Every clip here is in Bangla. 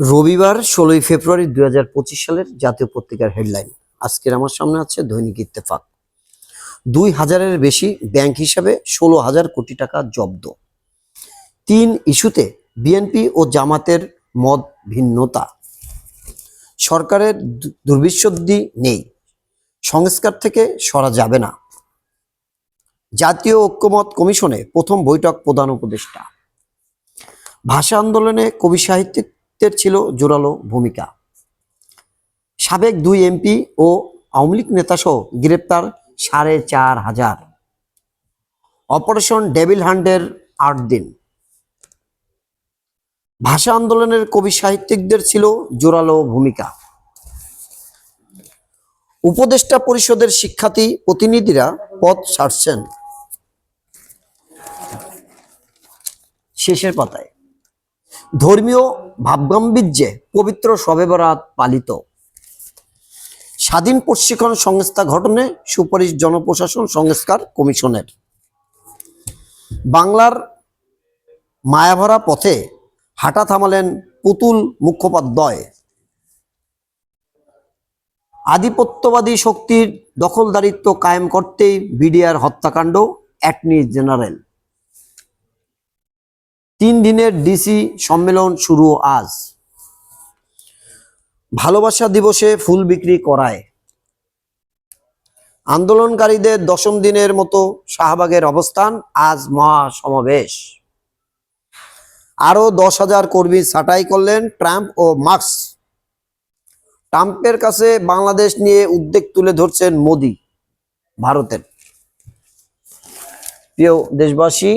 রবিবার ষোলোই ফেব্রুয়ারি দুই হাজার পঁচিশ সালের জাতীয় পত্রিকার হেডলাইন। আজকের আমার সামনে আছে দৈনিক ইত্তেফাক। দুই হাজারের বেশি ব্যাংক হিসাবে ষোলো হাজার কোটি টাকা জব্দ। তিন ইস্যুতে বিএনপি ও জামাতের মত ভিন্নতা। সরকারের দু- দুর্বিসদ্ধি নেই। সংস্কার থেকে সরা যাবে না। জাতীয় ঐক্যমত কমিশনে প্রথম বৈঠক প্রধান উপদেষ্টা। ভাষা আন্দোলনে কবি সাহিত্যিকদের ছিল জোরালো ভূমিকা। সাবেক দুই এমপি ও আওয়ামী লীগ নেতাসহ গ্রেপ্তার সাড়ে চার হাজার। অপারেশন ডেভিল হান্ডের আট দিন। ভাষা আন্দোলনের কবি সাহিত্যিকদের ছিল জোরালো ভূমিকা। উপদেষ্টা পরিষদের শিক্ষার্থী প্রতিনিধিরা পদ ছাড়ছেন শেষের পাতায়। ধর্মীয় ভাবগাম্ভীর্যে পবিত্র শবে বরাত পালিত। স্বাধীন প্রশিক্ষণ সংস্থা গঠনে সুপারিশ জনপ্রশাসন সংস্কার কমিশনের। বাংলার মায়াভরা পথে হাঁটা থামালেন পুতুল মুখোপাধ্যায়। আধিপত্যবাদী শক্তির দখলদারিত্ব কায়েম করতেই বিডিআর হত্যাকাণ্ড অ্যাটর্নি জেনারেল। তিন দিনের ডিসি সম্মেলন শুরু আজ। ভালোবাসা দিবসে ফুল বিক্রি করায়। আন্দোলনকারীদের দশম দিনের মতো শাহবাগের অবস্থান আজ মহা সমাবেশ আরও দশ হাজার কর্মী ছাঁটাই করলেন ট্রাম্প ও মার্কস। ট্রাম্পের কাছে বাংলাদেশ নিয়ে উদ্বেগ তুলে ধরছেন মোদি, ভারতের। প্রিয় দেশবাসী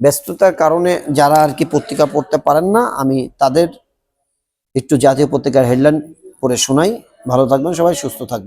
ব্যস্ততার কারণে যারা আর কি পত্রিকা পড়তে পারেন না, আমি তাদের একটু জাতীয় পত্রিকার হেডলাইন পড়ে শোনাই। ভালো থাকবেন সবাই, সুস্থ থাকবেন।